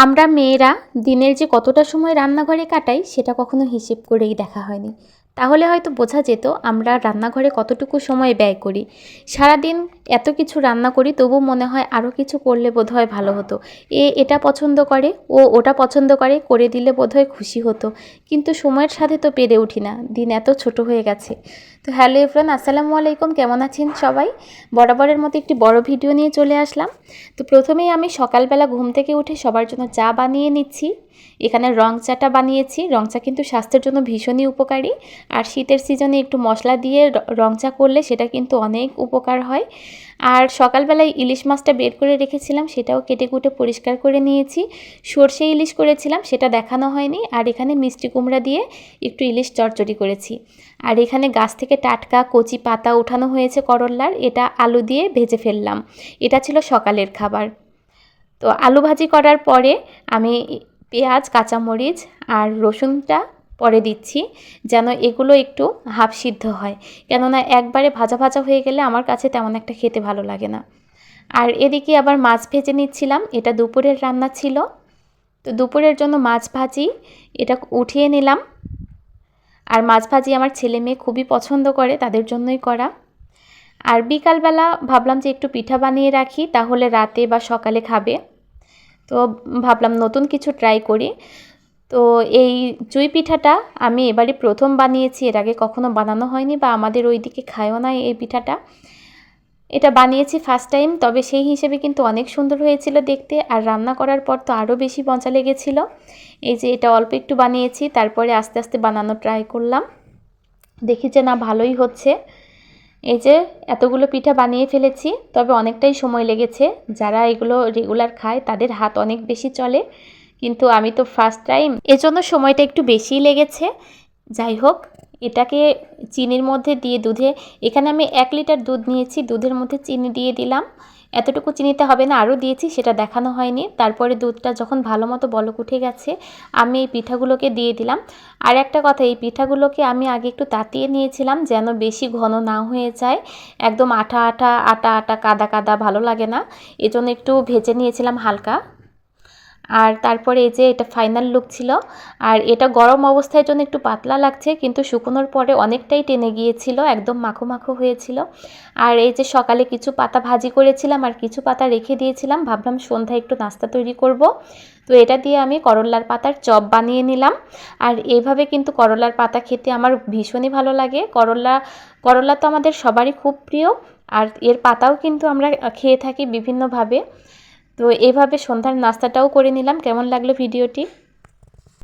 আমরা মেয়েরা দিনের যে কতটা সময় রান্নাঘরে কাটাই সেটা কখনো হিসেব করেই দেখা হয়নি। তাহলে হয়তো বোঝা যেত আমরা রান্নাঘরে কতটুকু সময় ব্যয় করি। সারাদিন এত কিছু রান্না করি, তবু মনে হয় আরও কিছু করলে বোধহয় ভালো হতো। এ এটা পছন্দ করে, ও ওটা পছন্দ করে করে দিলে বোধহয় খুশি হতো। কিন্তু সময়ের সাথে তো পেরে উঠি না, দিন এত ছোট হয়ে গেছে। তো হ্যালো এফরান আসসালামু আলাইকুম, কেমন আছেন সবাই? বরাবরের মতো একটি বড় ভিডিও নিয়ে চলে আসলাম। তো প্রথমেই আমি সকালবেলা ঘুম থেকে উঠে সবার জন্য চা বানিয়ে নিচ্ছি। এখানে রং চাটা বানিয়েছি। রং চা কিন্তু স্বাস্থ্যের জন্য ভীষণই উপকারী। আর শীতের সিজনে একটু মশলা দিয়ে র- চা করলে সেটা কিন্তু অনেক উপকার হয়। আর সকালবেলায় ইলিশ মাছটা বের করে রেখেছিলাম, সেটাও কেটে কুটে পরিষ্কার করে নিয়েছি। সর্ষে ইলিশ করেছিলাম, সেটা দেখানো হয়নি। আর এখানে মিষ্টি কুমড়া দিয়ে একটু ইলিশ চচ্চড়ি করেছি। আর এখানে গাছ থেকে টাটকা কচি পাতা উঠানো হয়েছে করল্লার, এটা আলু দিয়ে ভেজে ফেললাম। এটা ছিল সকালের খাবার। তো আলু ভাজি করার পরে আমি পেঁয়াজ, কাঁচামরিচ আর রসুনটা পরে দিচ্ছি যেন এগুলো একটু হাফ সিদ্ধ হয়। কেননা একবারে ভাজা ভাজা হয়ে গেলে আমার কাছে তেমন একটা খেতে ভালো লাগে না। আর এদিকে আবার মাছ ভেজে নিচ্ছিলাম, এটা দুপুরের রান্না ছিল। তো দুপুরের জন্য মাছ ভাজি, এটা উঠিয়ে নিলাম। আর মাছ ভাজি আমার ছেলে মেয়ে খুবই পছন্দ করে, তাদের জন্যই করা। আর বিকালবেলা ভাবলাম যে একটু পিঠা বানিয়ে রাখি, তাহলে রাতে বা সকালে খাবে। তো ভাবলাম নতুন কিছু ট্রাই করি। তো এই চুই পিঠাটা আমি এবারে প্রথম বানিয়েছি, এর আগে কখনো বানানো হয়নি বা আমাদের ওইদিকে খায়ও না এই পিঠাটা। এটা বানিয়েছি ফার্স্ট টাইম তবে সেই হিসেবে কিন্তু অনেক সুন্দর হয়েছিল দেখতে আর রান্না করার পর তো আরও বেশি মজা লেগেছিল। এই যে এটা অল্প একটু বানিয়েছি, তারপরে আস্তে আস্তে বানানো ট্রাই করলাম। দেখি যে না ভালোই হচ্ছে। এই যে এতগুলো পিঠা বানিয়ে ফেলেছি, তবে অনেকটাই সময় লেগেছে। যারা এগুলো রেগুলার খায়, তাদের হাত অনেক বেশি চলে। কিন্তু আমি তো ফার্স্ট টাইম এজন্য সময়টা একটু বেশিই লেগেছে। যাই হোক এটাকে চিনির মধ্যে দিয়ে দুধে, এখানে আমি এক লিটার দুধ নিয়েছি, দুধের মধ্যে চিনি দিয়ে দিলাম। এতটুকু চিনিতে হবে না, আরও দিয়েছি, সেটা দেখানো হয়নি। তারপরে দুধটা যখন ভালো মতো বলক উঠে গেছে, আমি এই পিঠাগুলোকে দিয়ে দিলাম। আর একটা কথা, এই পিঠাগুলোকে আমি আগে একটু তাতিয়ে নিয়েছিলাম যেন বেশি ঘন না হয়ে যায়। একদম আঠা আঠা, আটা আটা, কাদা কাদা, ভালো লাগে না। এজন্য একটু ভেজে নিয়েছিলাম হালকা। আর তারপরে এই যে এটা ফাইনাল লুক ছিল, আর এটা গরম অবস্থায় জন্য একটু পাতলা লাগছে, কিন্তু শুকোনোর পরে অনেকটাই টেনে গিয়েছিল, একদম মাখো মাখো হয়েছিল। আর এই যে সকালে কিছু পাতা ভাজি করেছিলাম আর কিছু পাতা রেখে দিয়েছিলাম, ভাবলাম সন্ধ্যায় একটু নাস্তা তৈরি করব। তো এটা দিয়ে আমি করলার পাতার চপ বানিয়ে নিলাম। আর এইভাবে কিন্তু করলার পাতা খেতে আমার ভীষণই ভালো লাগে। করলা করলা তো আমাদের সবারই খুব প্রিয়, আর এর পাতাও কিন্তু আমরা খেয়ে থাকি বিভিন্নভাবে। তো এভাবে সন্ধ্যার নাস্তাটাও করে নিলাম। কেমন লাগল ভিডিওটি?